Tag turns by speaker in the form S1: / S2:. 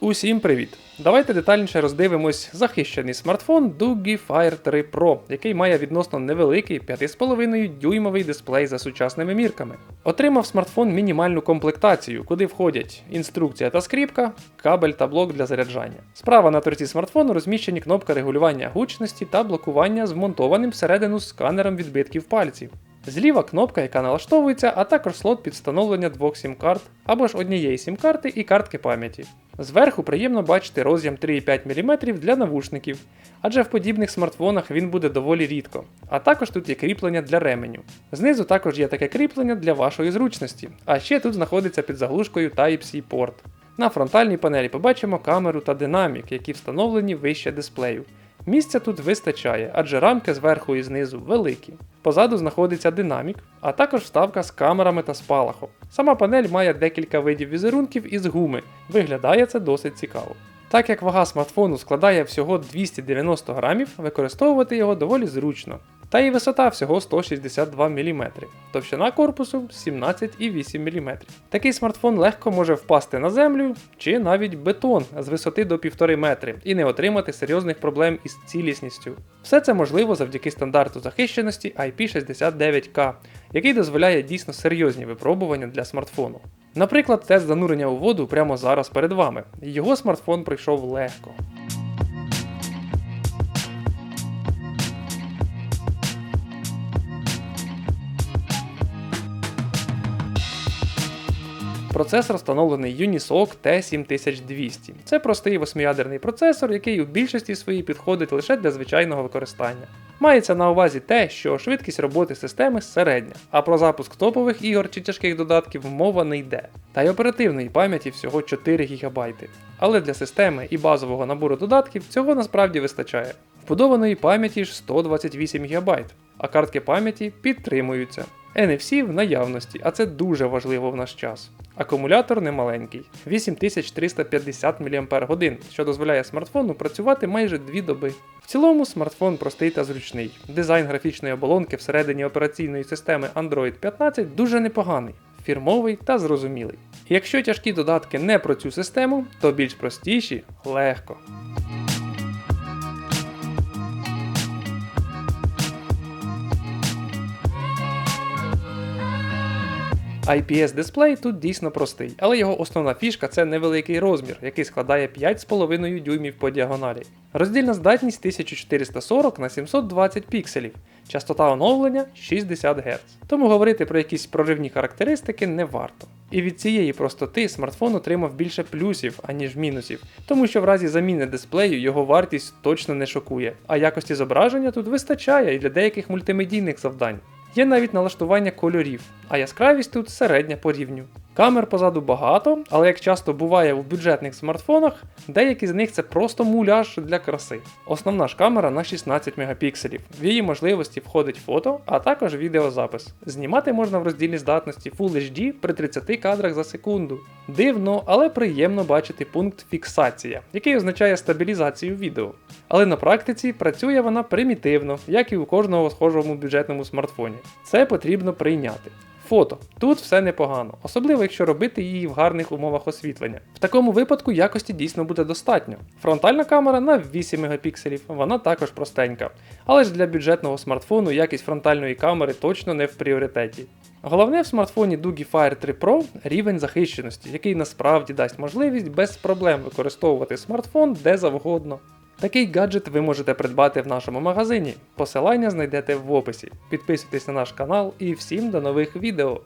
S1: Усім привіт! Давайте детальніше роздивимось захищений смартфон Doogee Fire 3 Pro, який має відносно невеликий 5,5 дюймовий дисплей за сучасними мірками. Отримав смартфон мінімальну комплектацію, куди входять інструкція та скріпка, кабель та блок для заряджання. Справа на торці смартфону розміщені кнопка регулювання гучності та блокування з вмонтованим всередину сканером відбитків пальців. Зліва кнопка, яка налаштовується, а також слот під встановлення двох сім-карт або ж однієї сім-карти і картки пам'яті. Зверху приємно бачити роз'єм 3,5 мм для навушників, адже в подібних смартфонах він буде доволі рідко. А також тут є кріплення для ременю. Знизу також є таке кріплення для вашої зручності, а ще тут знаходиться під заглушкою Type-C порт. На фронтальній панелі побачимо камеру та динамік, які встановлені вище дисплею. Місця тут вистачає, адже рамки зверху і знизу великі. Позаду знаходиться динамік, а також вставка з камерами та спалахом. Сама панель має декілька видів візерунків із гуми. Виглядає це досить цікаво. Так як вага смартфону складає всього 290 грамів, використовувати його доволі зручно. Та і висота всього 162 мм, товщина корпусу 17,8 мм. Такий смартфон легко може впасти на землю чи навіть бетон з висоти до 1,5 метри і не отримати серйозних проблем із цілісністю. Все це можливо завдяки стандарту захищеності IP69K, який дозволяє дійсно серйозні випробування для смартфону. Наприклад, тест занурення у воду прямо зараз перед вами. Його смартфон пройшов легко. Процесор встановлений Unisoc T7200. Це простий восьмиядерний процесор, який у більшості своїй підходить лише для звичайного використання. Мається на увазі те, що швидкість роботи системи середня, а про запуск топових ігор чи тяжких додатків мова не йде. Та й оперативної пам'яті всього 4 ГБ. Але для системи і базового набору додатків цього насправді вистачає. Вбудованої пам'яті ж 128 ГБ, а картки пам'яті підтримуються. NFC в наявності, а це дуже важливо в наш час. Акумулятор немаленький 8350 мАч, що дозволяє смартфону працювати майже 2 доби. В цілому смартфон простий та зручний. Дизайн графічної оболонки всередині операційної системи Android 15 дуже непоганий, фірмовий та зрозумілий. Якщо тяжкі додатки не про цю систему, то більш простіші легко. IPS дисплей тут дійсно простий, але його основна фішка це невеликий розмір, який складає 5,5 дюймів по діагоналі. Роздільна здатність 1440 на 720 пікселів, частота оновлення 60 Гц. Тому говорити про якісь проривні характеристики не варто. І від цієї простоти смартфон отримав більше плюсів, аніж мінусів, тому що в разі заміни дисплею його вартість точно не шокує, а якості зображення тут вистачає і для деяких мультимедійних завдань. Є навіть налаштування кольорів, а яскравість тут середня по рівню. Камер позаду багато, але як часто буває у бюджетних смартфонах, деякі з них це просто муляж для краси. Основна ж камера на 16 мегапікселів. В її можливості входить фото, а також відеозапис. Знімати можна в роздільній здатності Full HD при 30 кадрах за секунду. Дивно, але приємно бачити пункт фіксація, який означає стабілізацію відео. Але на практиці працює вона примітивно, як і у кожного схожому бюджетному смартфоні. Це потрібно прийняти. Фото. Тут все непогано, особливо якщо робити її в гарних умовах освітлення. В такому випадку якості дійсно буде достатньо. Фронтальна камера на 8 мегапікселів, вона також простенька. Але ж для бюджетного смартфону якість фронтальної камери точно не в пріоритеті. Головне в смартфоні Doogee Fire 3 Pro рівень захищеності, який насправді дасть можливість без проблем використовувати смартфон де завгодно. Такий гаджет ви можете придбати в нашому магазині. Посилання знайдете в описі. Підписуйтесь на наш канал і всім до нових відео.